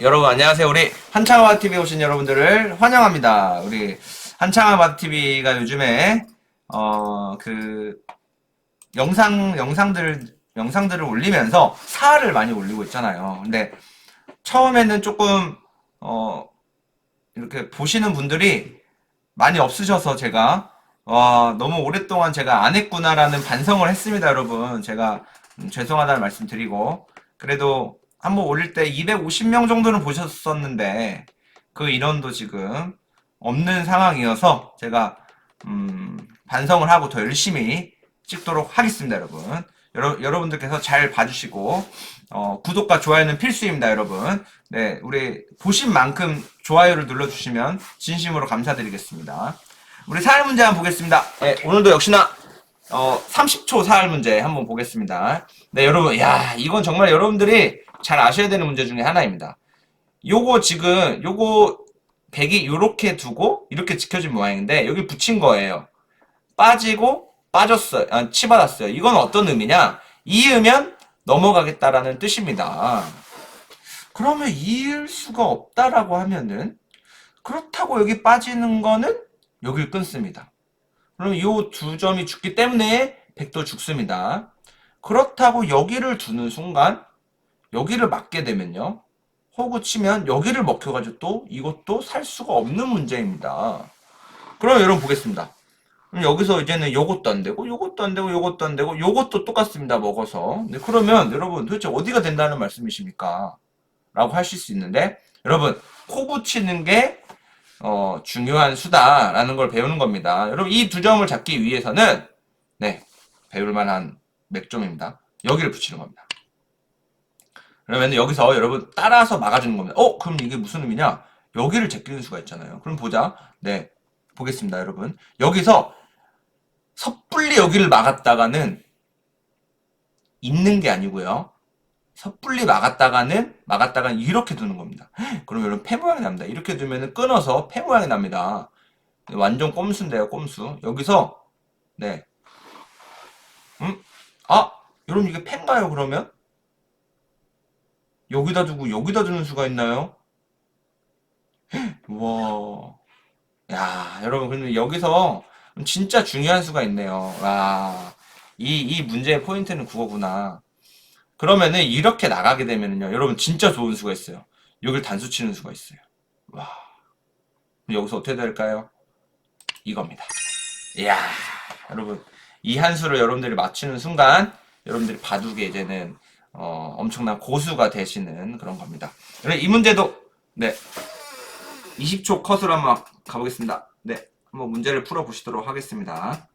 여러분 안녕하세요. 우리 한창아바 TV 오신 여러분들을 환영합니다. 우리 한창아바 TV가 요즘에 어 그 영상 영상들 영상들을 올리면서 사활을 많이 올리고 있잖아요. 근데 처음에는 조금 어 이렇게 보시는 분들이 많이 없으셔서 제가 와 너무 오랫동안 제가 안 했구나라는 반성을 했습니다, 여러분. 제가 음, 죄송하다는 말씀 드리고 그래도 한번 올릴 때 250명 정도는 보셨었는데 그 인원도 지금 없는 상황이어서 제가 음, 반성을 하고 더 열심히 찍도록 하겠습니다, 여러분. 여러, 여러분들께서 잘 봐주시고 어, 구독과 좋아요는 필수입니다, 여러분. 네, 우리 보신 만큼 좋아요를 눌러주시면 진심으로 감사드리겠습니다. 우리 사활 문제 한번 보겠습니다. 네, 오늘도 역시나 어, 30초 사활 문제 한번 보겠습니다. 네, 여러분, 야, 이건 정말 여러분들이 잘 아셔야 되는 문제 중에 하나입니다. 요거 지금, 요거 백이 요렇게 두고, 이렇게 지켜진 모양인데, 여기 붙인 거예요. 빠지고, 빠졌어요. 아, 치받았어요. 이건 어떤 의미냐? 이으면 넘어가겠다라는 뜻입니다. 그러면 이을 수가 없다라고 하면은, 그렇다고 여기 빠지는 거는 여길 끊습니다. 그럼 이 두 점이 죽기 때문에 백도 죽습니다. 그렇다고 여기를 두는 순간 여기를 맞게 되면요. 호구 치면 여기를 먹혀가지고 또 이것도 살 수가 없는 문제입니다. 그럼 여러분 보겠습니다. 그럼 여기서 이제는 요것도 안 되고 요것도 안 되고 요것도 안 되고 요것도 똑같습니다. 먹어서. 네, 그러면 여러분 도대체 어디가 된다는 말씀이십니까? 라고 하실 수 있는데 여러분 코 붙이는 게 어, 중요한 수다라는 걸 배우는 겁니다. 여러분 이 두 점을 잡기 위해서는 네 배울 만한 맥점입니다. 여기를 붙이는 겁니다. 그러면 여기서 여러분 따라서 막아주는 겁니다. 어 그럼 이게 무슨 의미냐? 여기를 제끼는 수가 있잖아요. 그럼 보자. 네 보겠습니다, 여러분. 여기서 섣불리 여기를 막았다가는 있는 게 아니고요. 섣불리 막았다가는 막았다가는 이렇게 두는 겁니다. 그럼 여러분 폐 모양이 납니다. 이렇게 두면은 끊어서 폐 모양이 납니다. 완전 꼼수인데요, 꼼수. 여기서 네, 음, 아, 여러분 이게 폐인가요? 그러면 여기다 두고 여기다 두는 수가 있나요? 와, 야, 여러분 근데 여기서 진짜 중요한 수가 있네요. 와, 이 이 문제의 포인트는 그거구나. 그러면은 이렇게 나가게 되면은요, 여러분 진짜 좋은 수가 있어요. 여기를 단수 치는 수가 있어요. 와. 여기서 어떻게 될까요? 이겁니다. 이야, 여러분. 이 한 수를 여러분들이 맞추는 순간, 여러분들이 바둑에 이제는, 어, 엄청난 고수가 되시는 그런 겁니다. 이 문제도, 네. 20초 컷으로 한번 가보겠습니다. 네. 한번 문제를 풀어보시도록 하겠습니다.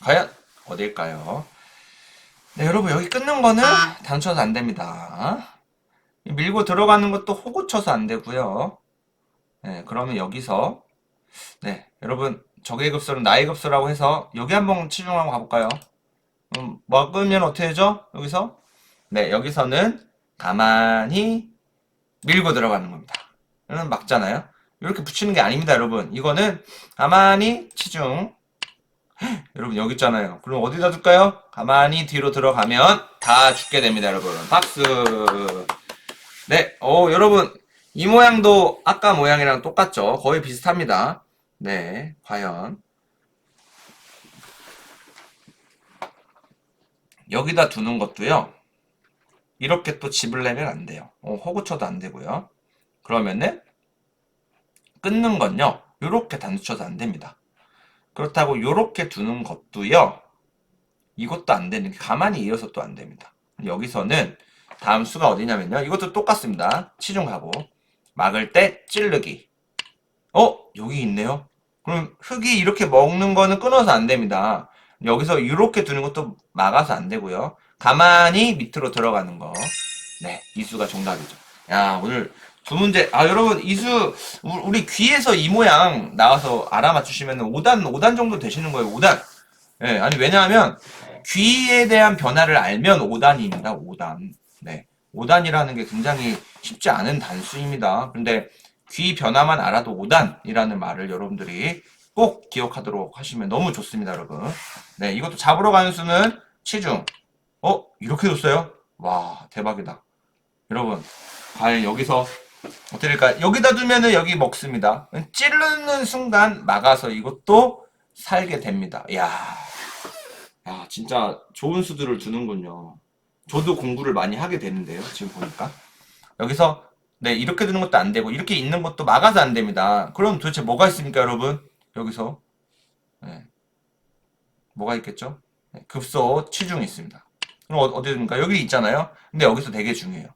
과연 어딜까요? 네, 여러분 여기 끊는 거는 단쳐서 안 됩니다. 밀고 들어가는 것도 호구 쳐서 안 되고요. 네, 그러면 여기서 네, 여러분 적의 급수는 나의 급수라고 해서 여기 한번 치중하고 가볼까요? 음, 먹으면 어떻게 되죠? 여기서 네, 여기서는 가만히 밀고 들어가는 겁니다. 이는 막잖아요. 이렇게 붙이는 게 아닙니다, 여러분. 이거는 가만히 치중 여러분 여기 있잖아요. 그럼 어디다 둘까요? 가만히 뒤로 들어가면 다 죽게 됩니다, 여러분. 박수. 네, 어 여러분 이 모양도 아까 모양이랑 똑같죠? 거의 비슷합니다. 네, 과연 여기다 두는 것도요. 이렇게 또 집을 내면 안 돼요. 어, 호구쳐도 안 되고요. 그러면은 끊는 건요. 이렇게 단수쳐도 안 됩니다. 그렇다고 이렇게 두는 것도요. 이것도 안 되는 게 가만히 이어서 또 안 됩니다. 여기서는 다음 수가 어디냐면요. 이것도 똑같습니다. 치중하고 막을 때 찌르기. 어? 여기 있네요. 그럼 흙이 이렇게 먹는 거는 끊어서 안 됩니다. 여기서 이렇게 두는 것도 막아서 안 되고요. 가만히 밑으로 들어가는 거. 네, 이 수가 정답이죠. 야, 오늘 두 문제. 아, 여러분, 이수, 우리 귀에서 이 모양 나와서 알아맞추시면 5단, 5단 정도 되시는 거예요, 5단. 예, 네, 아니, 왜냐하면 귀에 대한 변화를 알면 5단입니다, 5단. 네. 5단이라는 게 굉장히 쉽지 않은 단수입니다. 근데 귀 변화만 알아도 5단이라는 말을 여러분들이 꼭 기억하도록 하시면 너무 좋습니다, 여러분. 네, 이것도 잡으러 가는 수는 치중. 어? 이렇게 줬어요? 와, 대박이다. 여러분, 과연 여기서 어떻게 될까? 여기다 두면은 여기 먹습니다. 찌르는 순간 막아서 이것도 살게 됩니다. 야, 야, 진짜 좋은 수들을 두는군요. 저도 공부를 많이 하게 되는데요. 지금 보니까. 여기서, 네, 이렇게 두는 것도 안 되고, 이렇게 있는 것도 막아서 안 됩니다. 그럼 도대체 뭐가 있습니까, 여러분? 여기서. 네. 뭐가 있겠죠? 네, 급소 치중이 있습니다. 그럼 어- 어디 듭니까? 여기 있잖아요. 근데 여기서 되게 중요해요.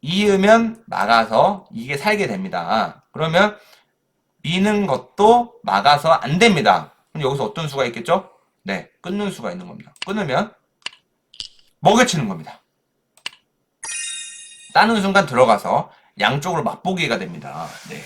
이으면 막아서 이게 살게 됩니다. 그러면 미는 것도 막아서 안 됩니다. 그럼 여기서 어떤 수가 있겠죠? 네, 끊는 수가 있는 겁니다. 끊으면 먹여치는 겁니다. 따는 순간 들어가서 양쪽으로 맛보기가 됩니다. 네.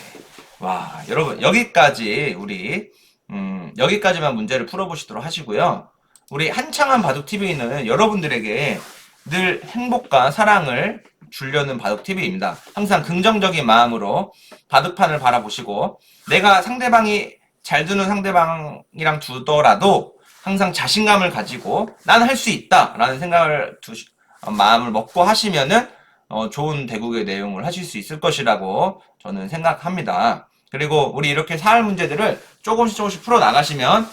와, 여러분, 여기까지 우리, 음, 여기까지만 문제를 풀어보시도록 하시고요. 우리 한창한 바둑TV는 여러분들에게 늘 행복과 사랑을 주려는 바둑TV입니다. 항상 긍정적인 마음으로 바둑판을 바라보시고, 내가 상대방이 잘 두는 상대방이랑 두더라도 항상 자신감을 가지고, 난 할 수 있다! 라는 생각을 두시, 어, 마음을 먹고 하시면은, 어, 좋은 대국의 내용을 하실 수 있을 것이라고 저는 생각합니다. 그리고 우리 이렇게 사활 문제들을 조금씩 조금씩 풀어 나가시면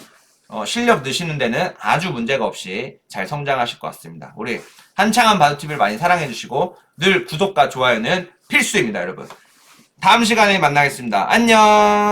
어, 실력 느시는 데는 아주 문제가 없이 잘 성장하실 것 같습니다. 우리 한창한 바둑TV를 많이 사랑해 주시고 늘 구독과 좋아요는 필수입니다, 여러분. 다음 시간에 만나겠습니다. 안녕!